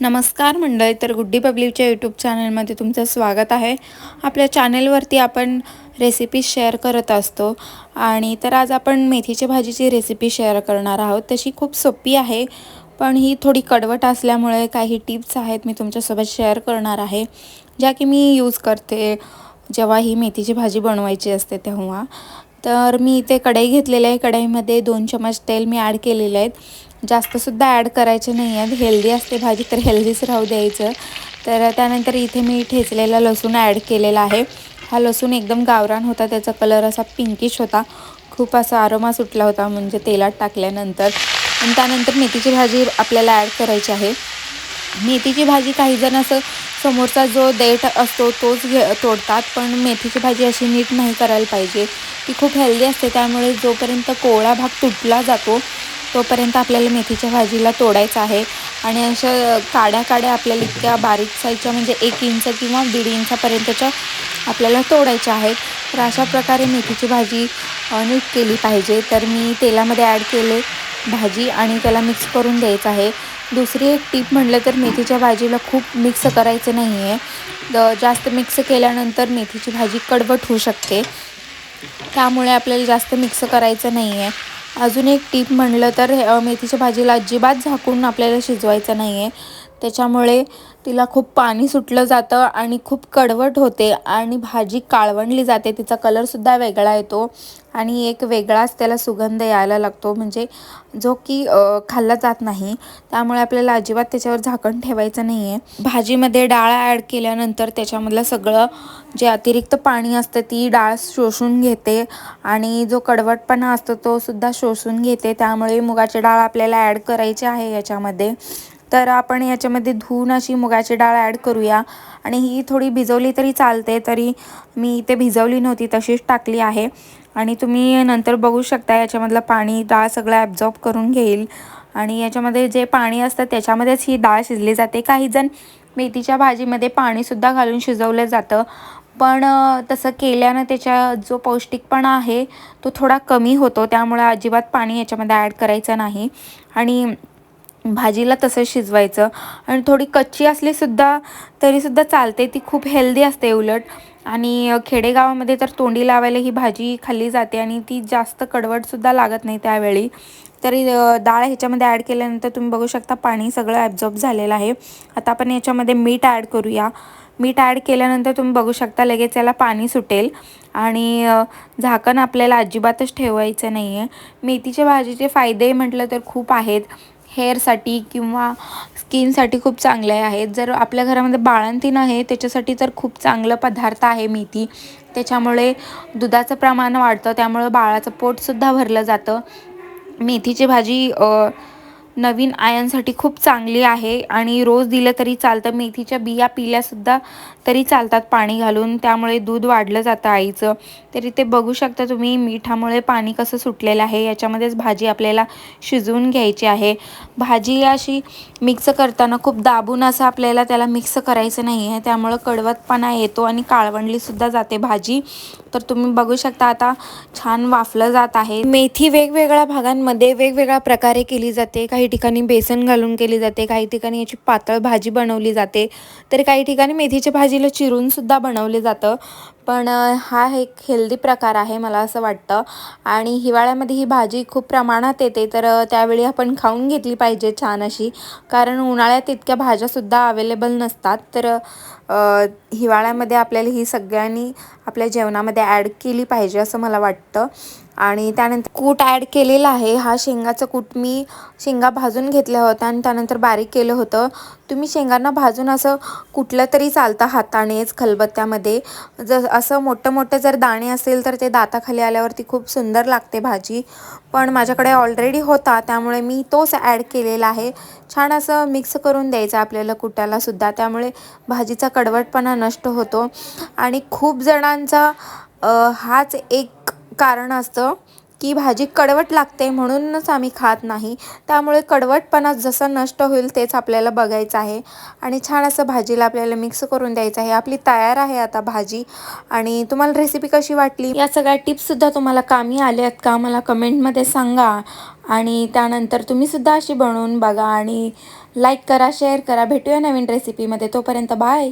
नमस्कार मंडळी तर गुड्डी पब्लिकच्या यूट्यूब चॅनलमध्ये तुमचं स्वागत आहे. आपल्या चॅनलवरती आपण रेसिपी शेअर करत असतो आणि तर आज आपण मेथीच्या भाजीची रेसिपी शेअर करणार आहोत. तशी खूप सोपी आहे पण ही थोडी कडवट असल्यामुळे काही टिप्स आहेत मी तुमच्यासोबत शेअर करणार आहे ज्या की मी यूज करते जेव्हा ही मेथीची भाजी बनवायची असते तेव्हा. तर मी इथे कढई घेतलेली आहे. कढईमध्ये दोन चमच तेल मी ॲड केलेले आहेत जास्तसुद्धा ॲड करायचे नाही आहेत हेल्दी असते भाजी तर हेल्दीच राहू द्यायचं. तर त्यानंतर इथे मी ठेचलेला लसूण ॲड केलेला आहे. हा लसूण एकदम गावरान होता त्याचा कलर असा पिंकिश होता. खूप असा आरोमा सुटला होता म्हणजे तेलात टाकल्यानंतर. आणि त्यानंतर मेथीची भाजी आपल्याला ॲड करायची आहे. मेथीची भाजी काही जण असं समोरचा जो देठ असतो तोच घे तोडतात. पण मेथीची भाजी अशी नीट नाही करायला पाहिजे. ती खूप हेल्दी असते त्यामुळे जोपर्यंत कोवळा भाग तुटला जातो तोपर्यंत आपल्याला मेथीच्या भाजीला तोडायचं आहे. आणि अशा काड्या काड्या आपल्याला इतक्या बारीक साईजच्या म्हणजे एक इंच किंवा दीड इंचापर्यंतच्या आपल्याला तोडायच्या आहेत. तर अशा प्रकारे मेथीची भाजी नीट केली पाहिजे. तर मी तेलामध्ये ॲड केले भाजी आणि त्याला मिक्स करून द्यायचं आहे. दुसरी एक टीप म्हटलं तर मेथीच्या भाजीला खूप मिक्स करायचं नाही आहे जास्त मिक्स केल्यानंतर मेथीची भाजी कडवट होऊ शकते. त्यामुळे आपल्याला जास्त मिक्स करायचं नाही आहे अजून एक टीप म्हणलं तर मेथीच्या भाजीला अजिबात झाकून आपल्याला शिजवायचं नाही आहे त्याच्यामुळे तिला खूप पाणी सुटलं जातं आणि खूप कडवट होते आणि भाजी काळवणली जाते. तिचा कलरसुद्धा वेगळा येतो आणि एक वेगळाच त्याला सुगंध यायला लागतो. म्हणजे जो की खाल्ला जात नाही. त्यामुळे आपल्याला अजिबात त्याच्यावर झाकण ठेवायचं नाही आहे भाजीमध्ये डाळ ॲड केल्यानंतर त्याच्यामधलं सगळं जे अतिरिक्त पाणी असतं ती डाळ शोषून घेते आणि जो कडवटपणा असतो तो सुद्धा शोषून घेते. त्यामुळे मुगाची डाळ आपल्याला ॲड करायची आहे याच्यामध्ये. तर आपण याच्यामध्ये धुवून अशी मुगाची डाळ ॲड करूया. आणि ही थोडी भिजवली तरी चालते तरी मी इथे भिजवली नव्हती तशीच टाकली आहे. आणि तुम्ही नंतर बघू शकता याच्यामधलं पाणी डाळ सगळं ॲब्झॉर्ब करून घेईल. आणि याच्यामध्ये जे पाणी असतं त्याच्यामध्येच ही डाळ शिजली जाते. काही जण मेथीच्या भाजीमध्ये पाणीसुद्धा घालून शिजवलं जातं. पण तसं केल्यानं त्याच्या जो पौष्टिकपणा आहे तो थोडा कमी होतो. त्यामुळे अजिबात पाणी याच्यामध्ये ॲड करायचं नाही. आणि भाजीला तसं शिजवायचं. आणि थोडी कच्ची असलीसुद्धा तरीसुद्धा चालते. ती खूप हेल्दी असते उलट. आणि खेडेगावामध्ये तर तोंडी लावायला ही भाजी खाल्ली जाते आणि ती जास्त कडवटसुद्धा लागत नाही त्यावेळी. तरी डाळ ह्याच्यामध्ये ॲड केल्यानंतर तुम्ही बघू शकता पाणी सगळं ॲब्झॉर्ब झालेलं आहे. आता आपण याच्यामध्ये मीठ ॲड करूया. मीठ ॲड केल्यानंतर तुम्ही बघू शकता लगेच याला पाणी सुटेल. आणि झाकण आपल्याला अजिबातच ठेवायचं नाही आहे मेथीच्या भाजीचे फायदे म्हटलं तर खूप आहेत. हेअरसाठी किंवा स्किनसाठी खूप चांगले आहेत. जर आपल्या घरामध्ये बाळंतीण आहे त्याच्यासाठी तर खूप चांगलं पदार्थ आहे मेथी. त्याच्यामुळे दुधाचं प्रमाण वाढतं त्यामुळं बाळाचं पोटसुद्धा भरलं जातं. मेथीची भाजी नवीन आयांसाठी खूप चांगली आहे आणि रोज दिलं तरी चालतं. मेथीच्या बिया पिल्यासुद्धा तरी चालतात पाणी घालून. त्यामुळे दूध वाढलं जातं आईचं. तरी ते बघू शकता तुम्ही मिठामुळे पाणी कसं सुटलेलं आहे. याच्यामध्येच भाजी आपल्याला शिजवून घ्यायची आहे. भाजी अशी मिक्स करताना खूप दाबून असं आपल्याला त्याला मिक्स करायचं नाही आहे त्यामुळं कडवतपणा येतो आणि काळवंडलीसुद्धा जाते भाजी. तर तुम्ही बघू शकता आता छान वाफलं जात आहे. मेथी वेगवेगळ्या भागांमध्ये वेगवेगळ्या प्रकारे केली जाते. काही काही ठिकाणी बेसन घालून केली जाते काही ठिकाणी याची पातळ भाजी बनवली जाते. तर काही ठिकाणी मेथीच्या भाजीला चिरूनसुद्धा बनवले जातं. पण हा एक हेल्दी प्रकार आहे मला असं वाटतं. आणि हिवाळ्यामध्ये ही भाजी खूप प्रमाणात येते तर त्यावेळी आपण खाऊन घेतली पाहिजे छान अशी. कारण उन्हाळ्यात इतक्या भाज्यासुद्धा अवेलेबल नसतात. तर हिवाळ्यामध्ये आपल्याला ही सगळ्यांनी आपल्या जेवणामध्ये ॲड केली पाहिजे असं मला वाटतं. आणि त्यानंतर कूट ॲड केलेला आहे. हा शेंगाचं कूट मी शेंगा भाजून घेतल्या होत्या आणि त्यानंतर बारीक केलं होतं. तुम्ही शेंगांना भाजून असं कुठलं तरी चालतं हातानेच खलबत्त्यामध्ये. जस असं मोठं मोठं जर दाणे असेल तर ते दाताखाली आल्यावरती खूप सुंदर लागते भाजी. पण माझ्याकडे ऑलरेडी होता त्यामुळे मी तोच ॲड केलेला आहे. छान असं मिक्स करून द्यायचं आपल्याला कुट्यालासुद्धा त्यामुळे भाजीचा कडवटपणा नष्ट होतो. आणि खूप जणांचा हाच एक कारण असतं. की भाजी कडवट लागते म्हणूनच आम्ही खात नाही. त्यामुळे कडवटपणा जसा नष्ट होईल तेच आपल्याला बघायचं आहे. आणि छान असं भाजीला आपल्याला मिक्स करून द्यायचं आहे. आपली तयार आहे आता भाजी. आणि तुम्हाला रेसिपी कशी वाटली? या सगळ्या टिप्ससुद्धा तुम्हाला कामी आल्यात का? मला कमेंटमध्ये सांगा. आणि त्यानंतर तुम्हीसुद्धा अशी बनवून बघा. आणि लाईक करा शेअर करा. भेटूया नवीन रेसिपीमध्ये तोपर्यंत बाय